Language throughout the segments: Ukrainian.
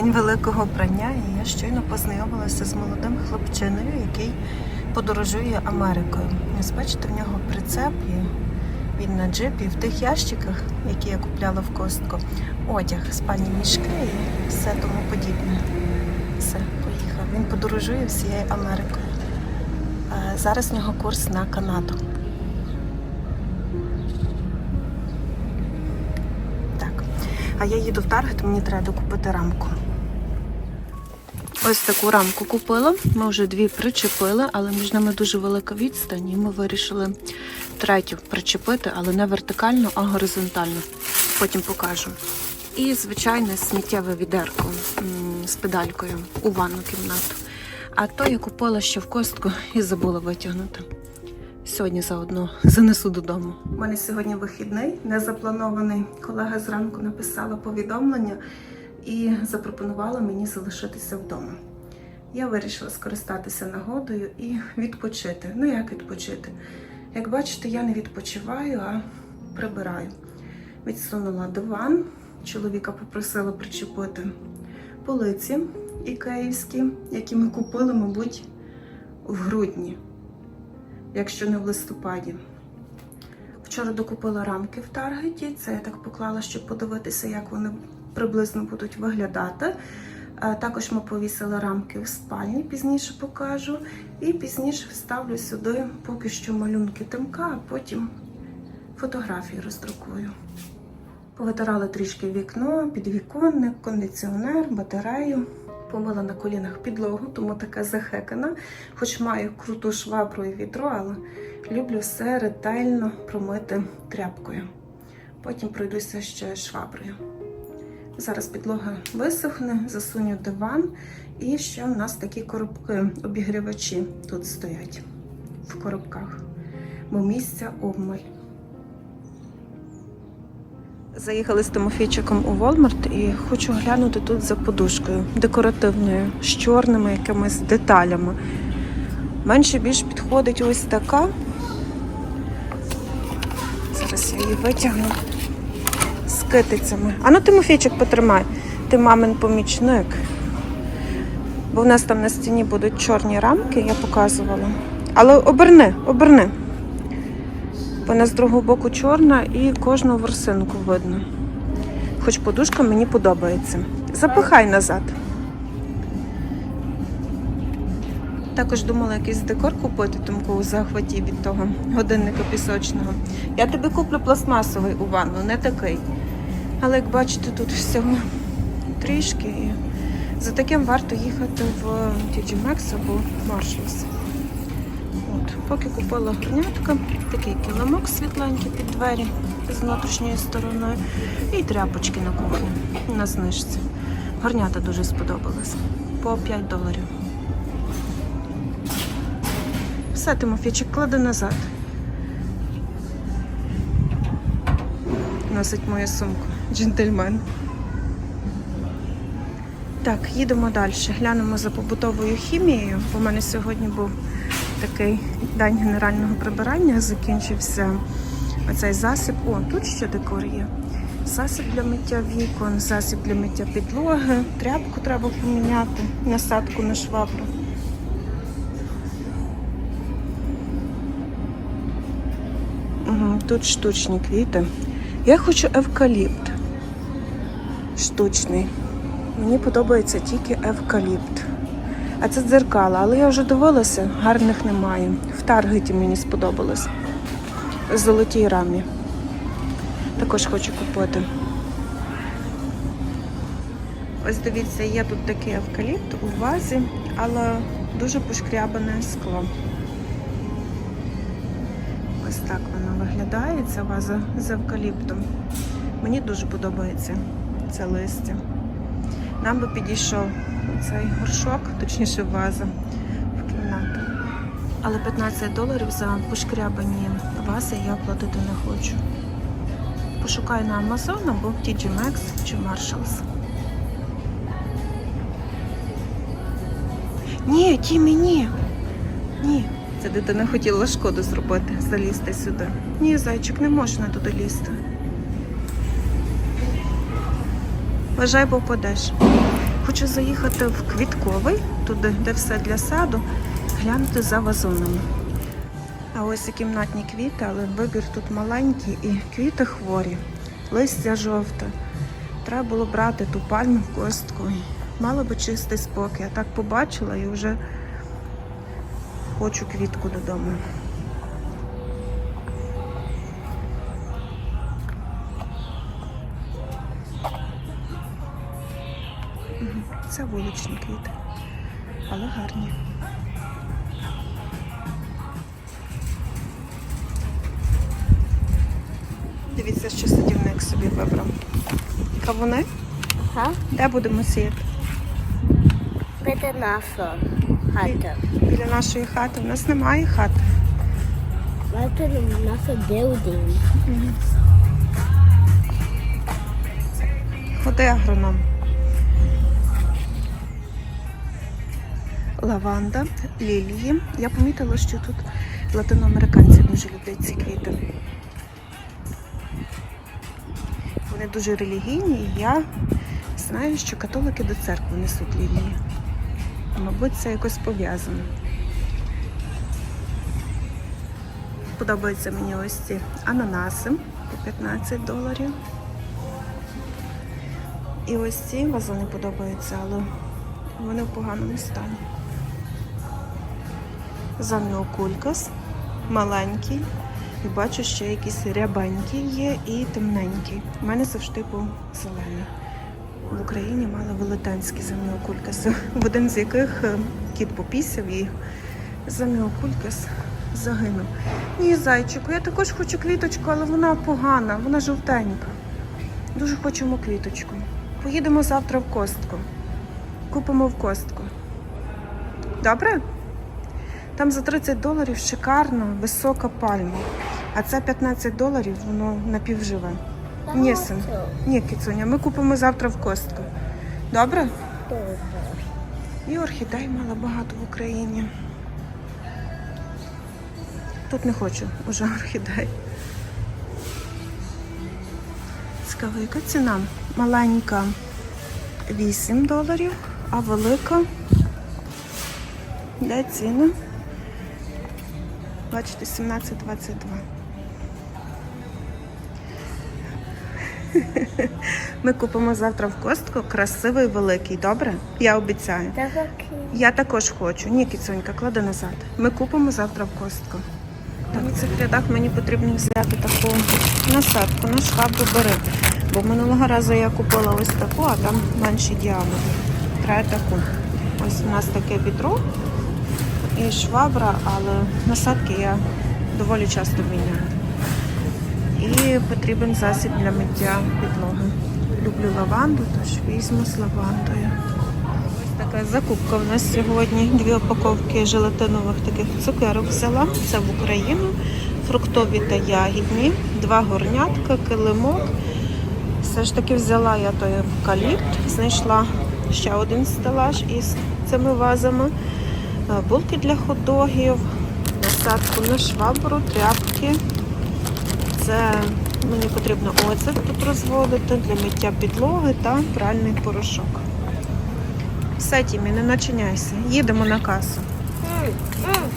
день великого прання, і я щойно познайомилася з молодим хлопчиною, який подорожує Америкою. Ось бачите, в нього прицеп і він на джипі в тих ящиках, які я купляла в костку, одяг, спальні мішки і все тому подібне. Все, поїхав. Він подорожує всією Америкою. А зараз в нього курс на Канаду. Так. А я їду в Таргет, мені треба докупити рамку. Ось таку рамку купила. Ми вже дві причепили, але між ними дуже велика відстань, і ми вирішили третю причепити, але не вертикально, а горизонтально. Потім покажу. І звичайне сміттєве відерко з педалькою у ванну кімнату. А то я купила ще в костку і забула витягнути. Сьогодні заодно занесу додому. У мене сьогодні вихідний, не запланований. Колега зранку написала повідомлення і запропонувала мені залишитися вдома. Я вирішила скористатися нагодою і відпочити. Ну як відпочити? Як бачите, я не відпочиваю, а прибираю. Відсунула диван. Чоловіка попросила причепити полиці ікеївські, які ми купили, мабуть, в грудні, якщо не в листопаді. Вчора докупила рамки в Таргеті. Це я так поклала, щоб подивитися, як вони приблизно будуть виглядати. Також ми повісили рамки в спальні, пізніше покажу. І пізніше вставлю сюди поки що малюнки тимка, а потім фотографії роздрукую. Повитирала трішки вікно, підвіконник, кондиціонер, батарею. Помила на колінах підлогу, тому така захекана. Хоч маю круту швабру і відро, але люблю все ретельно промити тряпкою. Потім пройдуся ще шваброю. Зараз підлога висохне, засуню диван. І ще у нас такі коробки, обігрівачі тут стоять в коробках, бо місця обмаль. Заїхали з Тимофійчиком у Walmart і хочу глянути тут за подушкою декоративною, з чорними якимись деталями. Менше більш підходить ось така. Зараз я її витягну китицями. А ну, Тимофійчик, потримай. Ти мамин помічник. Бо в нас там на стіні будуть чорні рамки, я показувала. Але оберни, оберни. Вона з другого боку чорна і кожну ворсинку видно. Хоч подушка мені подобається. Запихай назад. Також думала якийсь декор купити, тому у захваті від того годинника пісочного. Я тобі куплю пластмасовий у ванну, не такий. Але як бачите, тут всього трішки. І за таким варто їхати в TG Maxx або Marshalls. От, поки купила горнятка, такий килимок світленький під двері з внутрішньої сторони і тряпочки на кухню на знижці. Горнята дуже сподобалась. По 5 доларів. Все, Тимофійчик, клади назад. Носить мою сумку. Джентльмен. Так, їдемо далі. Глянемо за побутовою хімією. в мене сьогодні був такий день генерального прибирання. Закінчився оцей засіб. О, тут ще декор є. Засіб для миття вікон, засіб для миття підлоги, тряпку треба поміняти, насадку на швабру. Тут штучні квіти. Я хочу евкаліпт. Штучний. Мені подобається тільки евкаліпт. А це дзеркала, але я вже дивилася, гарних немає. В Таргеті мені сподобалось. Золотій рамі. Також хочу купити. Ось дивіться, є тут такий евкаліпт у вазі, але дуже пошкрябане скло. Ось так воно виглядає, ця ваза з евкаліптом. Мені дуже подобається це листя. Нам би підійшов цей горшок, точніше ваза в кімнату. Але 15 доларів за пошкрябані вази я платити не хочу. Пошукаю на Amazon або в TG Maxx чи Marshalls. Ні, Тімі, ні. Ні. Ця дитина хотіла шкоду зробити, залізти сюди. Ні, зайчик, не можна туди лізти. Вважай, бо впадеш. Хочу заїхати в квітковий, туди, де все для саду, глянути за вазонами. А ось і кімнатні квіти, але вибір тут маленький і квіти хворі, листя жовте. Треба було брати ту пальму в костку. Мало би чистий спокій. Я так побачила і вже хочу квітку додому. Це вуличні квіти, але гарні. Дивіться, що садівник собі вибрав. Кавуни? Ха? Де будемо сіяти? Bitte nasso. Hatte. Біля нашої хати. У нас немає хати. Bitte nasso building. Ходи агроном. Лаванда, лілії. Я помітила, що тут латиноамериканці дуже люблять ці квіти. Вони дуже релігійні, і я знаю, що католики до церкви несуть лілії. Мабуть, це якось пов'язано. Подобаються мені ось ці ананаси по 15 доларів. І ось ці вазони подобаються, але вони в поганому стані. Заміокулькас маленький. І бачу, що якісь рябенький є і темненький. У мене завжди був зелений. В Україні мали велетенські заміокулькаси, в один з яких е, кіт попісяв і заміокулькас загинув. Ні, зайчику, я також хочу квіточку, але вона погана, вона жовтенька. Дуже хочемо квіточку. Поїдемо завтра в костку. Купимо в костку. Добре? Там за 30 доларів шикарна, висока пальма. А це 15 доларів, воно напівживе. Ні, син. Ні, кицуня, ми купимо завтра в костку. Добре? Добре. І орхідей мало багато в Україні. Тут не хочу уже орхідей. Цікаво, яка ціна? Маленька 8 доларів, а велика. Де ціна? Бачите, 17,22. Ми купимо завтра в костку красивий великий, добре? Я обіцяю. Я також хочу. Ні, кіцюнька, клади назад. Ми купимо завтра в костку. Так, в цих рядах мені потрібно взяти таку насадку на швабру бери. Бо минулого разу я купила ось таку, а там менший діаметр. Треба таку. Ось у нас таке відро і швабра, але насадки я доволі часто міняю. І потрібен засіб для миття підлоги. Люблю лаванду, тож візьму з лавандою. Ось така закупка в нас сьогодні. Дві упаковки желатинових таких цукерок взяла. Це в Україну. Фруктові та ягідні, два горнятка, килимок. Все ж таки взяла я той евкаліпт, знайшла ще один стелаж із цими вазами, булки для хот-догів, насадку на швабру, тряпки. Це мені потрібно оцет тут розводити для миття підлоги та пральний порошок. Все, Тімі, не начиняйся. Їдемо на касу.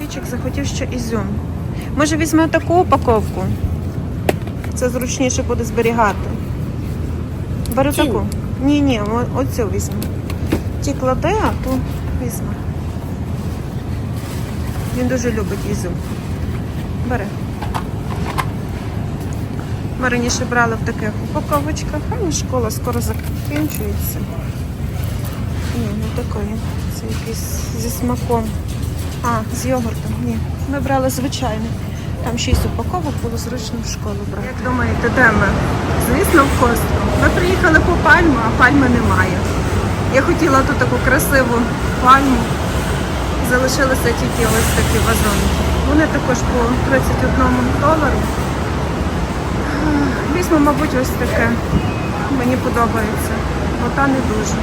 Фічик захотів ще ізюм. Може візьме таку упаковку? Це зручніше буде зберігати. Бери Цю? таку. Ні, ні, оцю візьму. Ті кладе, а ту візьме. Він дуже любить ізюм. Бери. Ми раніше брали в таких упаковочках, але школа скоро закінчується. Ні, не такої. Це якийсь зі смаком. А, з йогуртом. Ні. Ми брали звичайний. Там шість упаковок було зручно в школу брати. Як думаєте, де ми? Звісно, в костку. Ми приїхали по пальму, а пальми немає. Я хотіла тут таку красиву пальму. Залишилися тільки ось такі вазонки. Вони також по 31 долару. Візьму, мабуть, ось таке. Мені подобається. Ота не дуже.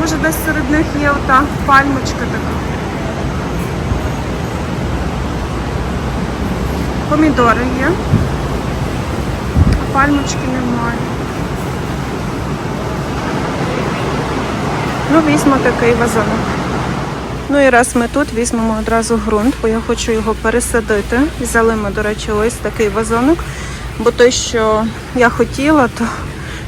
Може десь серед них є ота пальмочка така. Помідори є. А пальмочки немає. Ну, візьму такий вазонок. Ну і раз ми тут візьмемо одразу ґрунт, бо я хочу його пересадити. Взяли ми, до речі, ось такий вазонок, бо той, що я хотіла, то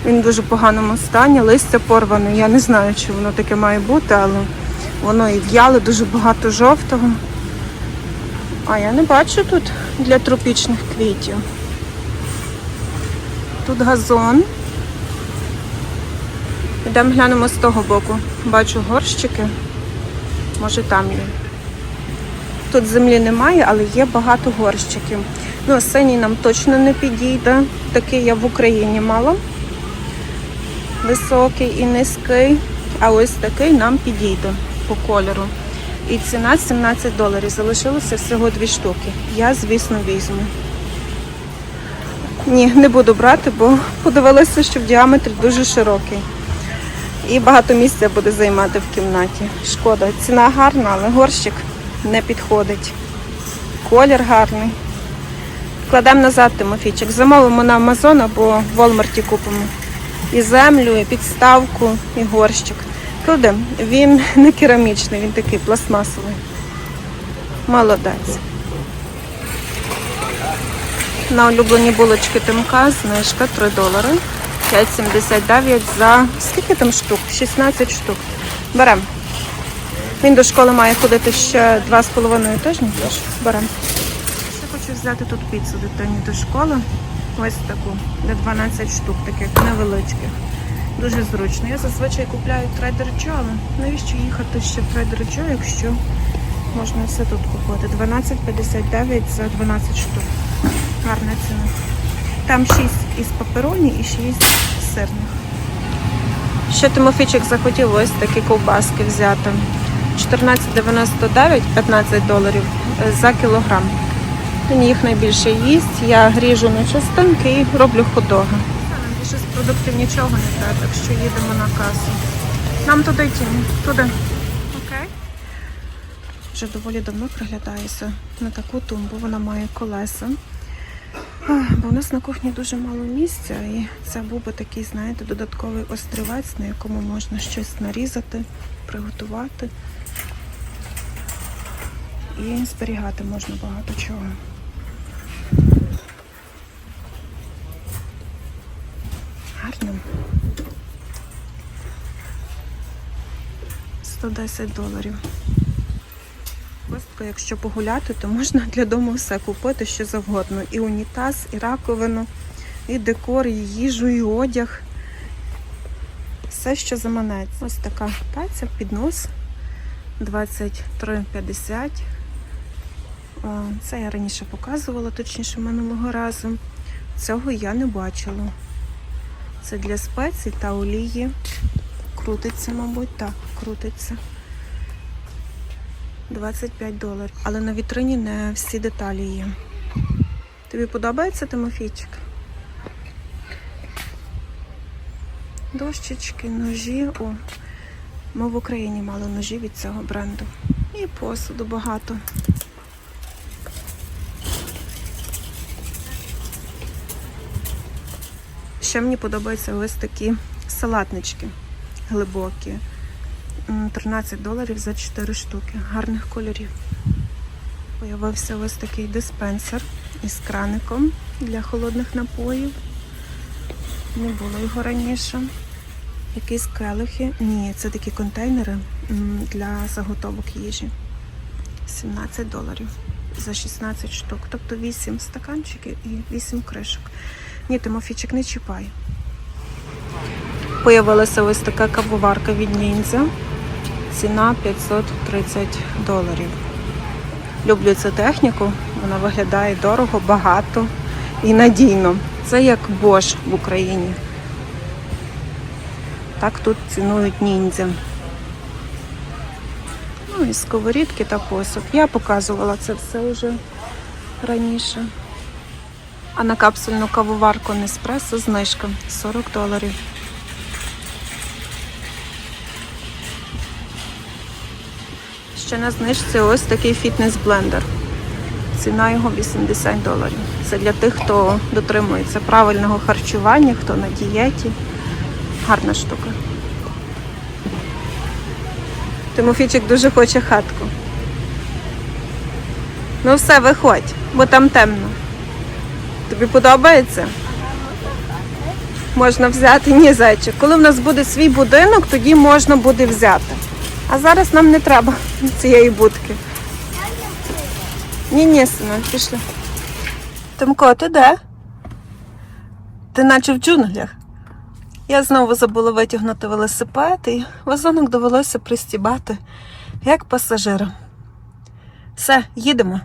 він в дуже поганому стані, листя порване. Я не знаю, чи воно таке має бути, але воно і в'яле, дуже багато жовтого. А я не бачу тут для тропічних квітів. Тут газон. Йдемо глянемо з того боку. Бачу горщики. Може там є. Тут землі немає, але є багато горщиків. Ну, синій нам точно не підійде. Такий я в Україні мала. Високий і низький. А ось такий нам підійде по кольору. І ціна 17 доларів. Залишилося всього дві штуки. Я, звісно, візьму. Ні, не буду брати, бо подивилася, що в діаметрі дуже широкий. І багато місця буде займати в кімнаті. Шкода. Ціна гарна, але горщик не підходить. Колір гарний. Кладемо назад Тимофійчик. Замовимо на Амазон або в Walmart купимо. І землю, і підставку, і горщик. Кладемо. Він не керамічний, він такий пластмасовий. Молодець. На улюблені булочки Тимка знижка 3 долари. 5,79 за скільки там штук? 16 штук. Беремо. Він до школи має ходити ще 2,5 тижні, беремо. Ще хочу взяти тут піцу дитині до школи. Ось таку, де 12 штук, таких невеличких. Дуже зручно. Я зазвичай купляю Trader Joe, але навіщо їхати ще в Trader Joe, якщо можна все тут купити. 12,59 за 12 штук. Гарна ціна. Там 6 із папероні і 6 сирних. Ще Тимофійчик захотів ось такі ковбаски взяти. 14,99 15 доларів е, за кілограм. Він їх найбільше їсть. Я ріжу на частинки і роблю хот-доги. Нам більше з продуктів нічого не треба, так що їдемо на касу. Нам туди йти, туди. Окей. Вже доволі давно приглядаюся на таку тумбу. Вона має колеса. Бо у нас на кухні дуже мало місця, і це був би такий, знаєте, додатковий острівець, на якому можна щось нарізати, приготувати. І зберігати можна багато чого. Гарно. 110 доларів. Костко, якщо погуляти, то можна для дому все купити, що завгодно. І унітаз, і раковину, і декор, і їжу, і одяг. Все, що заманеться. Ось така таця, піднос 23,50. Це я раніше показувала, точніше минулого разу. Цього я не бачила. Це для спецій та олії. Крутиться, мабуть, так, крутиться. 25 доларів. Але на вітрині не всі деталі є. Тобі подобається Тимофійчик? Дощечки, ножі. О, ми в Україні мали ножі від цього бренду. І посуду багато. Ще мені подобаються ось такі салатнички глибокі. М, 13 доларів за 4 штуки. Гарних кольорів. Появився ось такий диспенсер із краником для холодних напоїв. Не було його раніше. Якісь келихи. Ні, це такі контейнери для заготовок їжі. 17 доларів за 16 штук. Тобто 8 стаканчиків і 8 кришок. Ні, Тимофійчик, не чіпай. Появилася ось така кавоварка від ніндзя. Ціна 530 доларів. Люблю цю техніку, вона виглядає дорого, багато і надійно. Це як Bosch в Україні. Так тут цінують ніндзя. Ну і сковорідки та посуд. Я показувала це все вже раніше. А на капсульну кавоварку Неспресо знижка 40 доларів. Ще на знижці ось такий фітнес-блендер. Ціна його 80 доларів. Це для тих, хто дотримується правильного харчування, хто на дієті. Гарна штука. Тимофійчик дуже хоче хатку. Ну все, виходь, бо там темно. Тобі подобається? Можна взяти ні, зайчик. Коли в нас буде свій будинок, тоді можна буде взяти. А зараз нам не треба цієї будки. Ні, ні, сина, пішли. Тимко, ти де? Ти наче в джунглях. Я знову забула витягнути велосипед і вазонок довелося пристібати, як пасажирам. Все, їдемо.